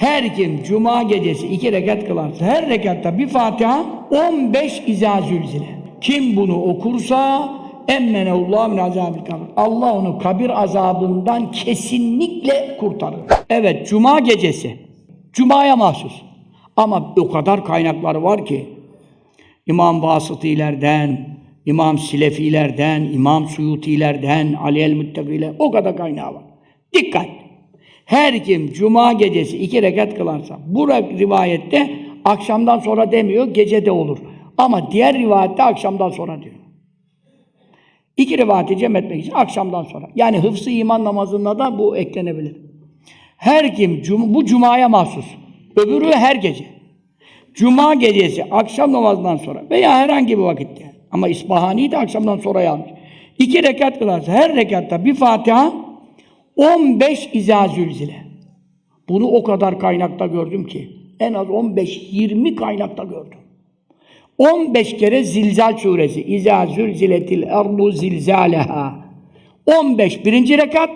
Her kim cuma gecesi iki rekat kılarsa her rekatta bir Fatiha 15 izâ zülzile. Kim bunu okursa emmenehullah min azabil kabir. Allah onu kabir azabından kesinlikle kurtarır. Evet cuma gecesi. Cuma'ya mahsus. Ama o kadar kaynakları var ki İmam Vasıtilerden, İmam Silefilerden, İmam Suyutilerden, Ali el-Müttakiler o kadar kaynağı var. Dikkat! Her kim cuma gecesi iki rekat kılarsa, bu rivayette akşamdan sonra demiyor, gecede olur. Ama diğer rivayette akşamdan sonra diyor. İki rivayeti cem etmek için akşamdan sonra. Yani hıfzı iman namazında da bu eklenebilir. Her kim, bu cumaya mahsus. Öbürü her gece. Cuma gecesi akşam namazından sonra veya herhangi bir vakitte. Ama İsbahani de akşamdan sonra yazmış. İki rekat kılarsa her rekatta bir Fatiha 15 izâ zülzile. Bunu o kadar kaynakta gördüm ki. En az 15-20 kaynakta gördüm. 15 kere Zilzal suresi. İzâ zülziletil erdu zilzâleha. 15 birinci rekat.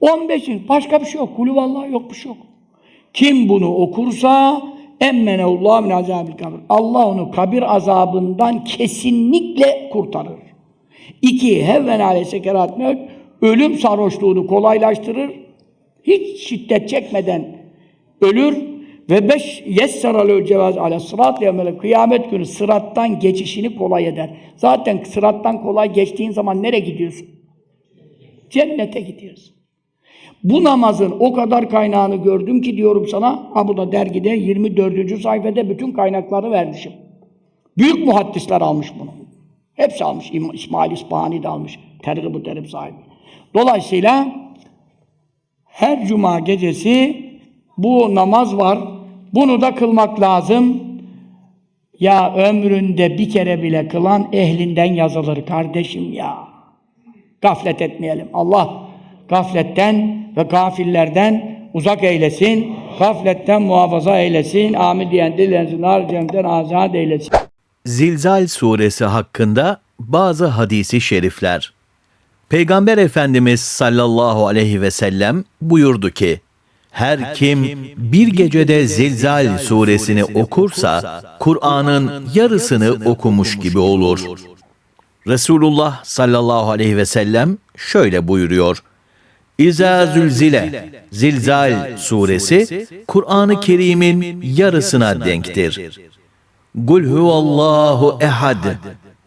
15. Başka bir şey yok. Kulü vallahi yok bir şey yok. Kim bunu okursa emmenehullah min azabil kabir. Allah onu kabir azabından kesinlikle kurtarır. İki, hevven ale sekerat ölüm sarhoşluğunu kolaylaştırır. Hiç şiddet çekmeden ölür ve beş yesseral cevaz ala sırat yevmele kıyamet günü sırattan geçişini kolay eder. Zaten sırattan kolay geçtiğin zaman nereye gidiyorsun? Cennete gidiyorsun. Bu namazın o kadar kaynağını gördüm ki diyorum sana, ha bu da dergide 24. sayfada bütün kaynakları vermişim. Büyük muhaddisler almış bunu. Hepsi almış. İsmail İsbahani de almış. Tergib-ı Terib sahibi. Dolayısıyla her cuma gecesi bu namaz var. Bunu da kılmak lazım. Ya ömründe bir kere bile kılan ehlinden yazılır kardeşim ya. Gaflet etmeyelim. Allah gafletten ve gafillerden uzak eylesin. Gafletten muhafaza eylesin. Amin diyen dillerinizi nar cemden azat eylesin. Zilzal suresi hakkında bazı hadisi şerifler. Peygamber Efendimiz sallallahu aleyhi ve sellem buyurdu ki, her kim bir gecede Zilzal suresini okursa, Kur'an'ın yarısını okumuş gibi olur. Resulullah sallallahu aleyhi ve sellem şöyle buyuruyor. İza zülzile, Zilzal suresi, Kur'an-ı Kerim'in yarısına denktir. Kul huvallahu ehad.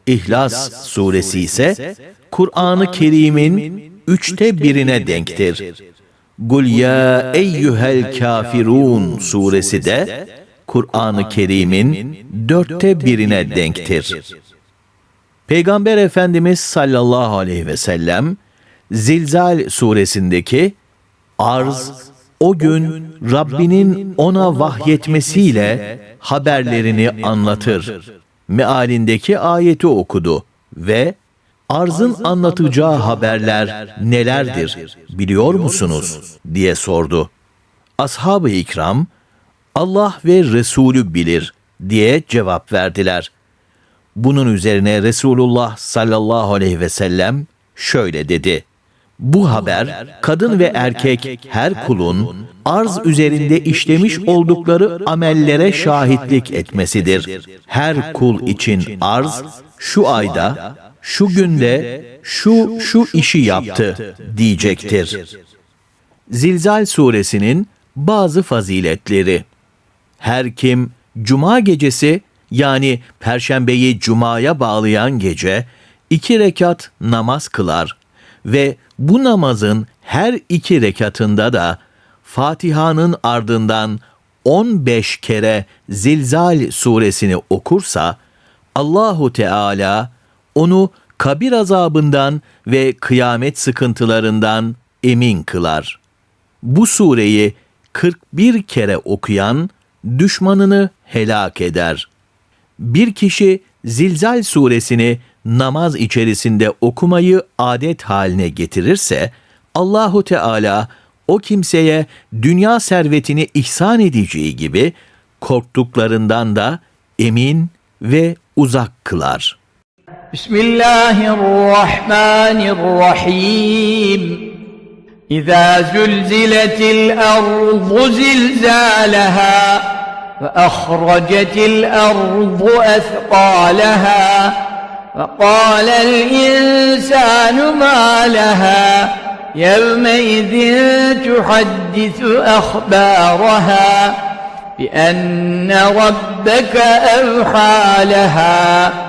İhlas suresi ise Kur'an-ı Kerim'in üçte birine denktir. Kul ya eyyuhel kafirun suresi de Kur'an-ı Kerim'in dörtte birine denktir. Peygamber Efendimiz sallallahu aleyhi ve sellem Zilzal suresindeki arz o gün Rabbinin ona vahyetmesiyle haberlerini anlatır. Mealindeki ayeti okudu ve arzın anlatacağı haberler nelerdir biliyor musunuz diye sordu. Ashab-ı ikram Allah ve Resulü bilir diye cevap verdiler. Bunun üzerine Resulullah sallallahu aleyhi ve sellem şöyle dedi. Bu haber kadın ve erkek her kulun arz üzerinde işlemiş oldukları amellere şahitlik etmesidir. Her kul için arz şu ayda, şu günde, şu şu işi yaptı diyecektir. Zilzal suresinin bazı faziletleri. Her kim cuma gecesi yani perşembeyi cumaya bağlayan gece iki rekat namaz kılar ve bu namazın her iki rekatında da Fatiha'nın ardından 15 kere Zilzal suresini okursa Allahu Teala onu kabir azabından ve kıyamet sıkıntılarından emin kılar. Bu sureyi 41 kere okuyan düşmanını helak eder. Bir kişi Zilzal suresini namaz içerisinde okumayı adet haline getirirse Allahu Teala o kimseye dünya servetini ihsan edeceği gibi korktuklarından da emin ve uzak kılar. بسم الله الرحمن الرحيم. إذا زلزلت الأرض زلزالها وأخرجت الأرض أثقالها وقال الإنسان ما لها يومئذ تحدث أخبارها بأن ربك أوحى لها.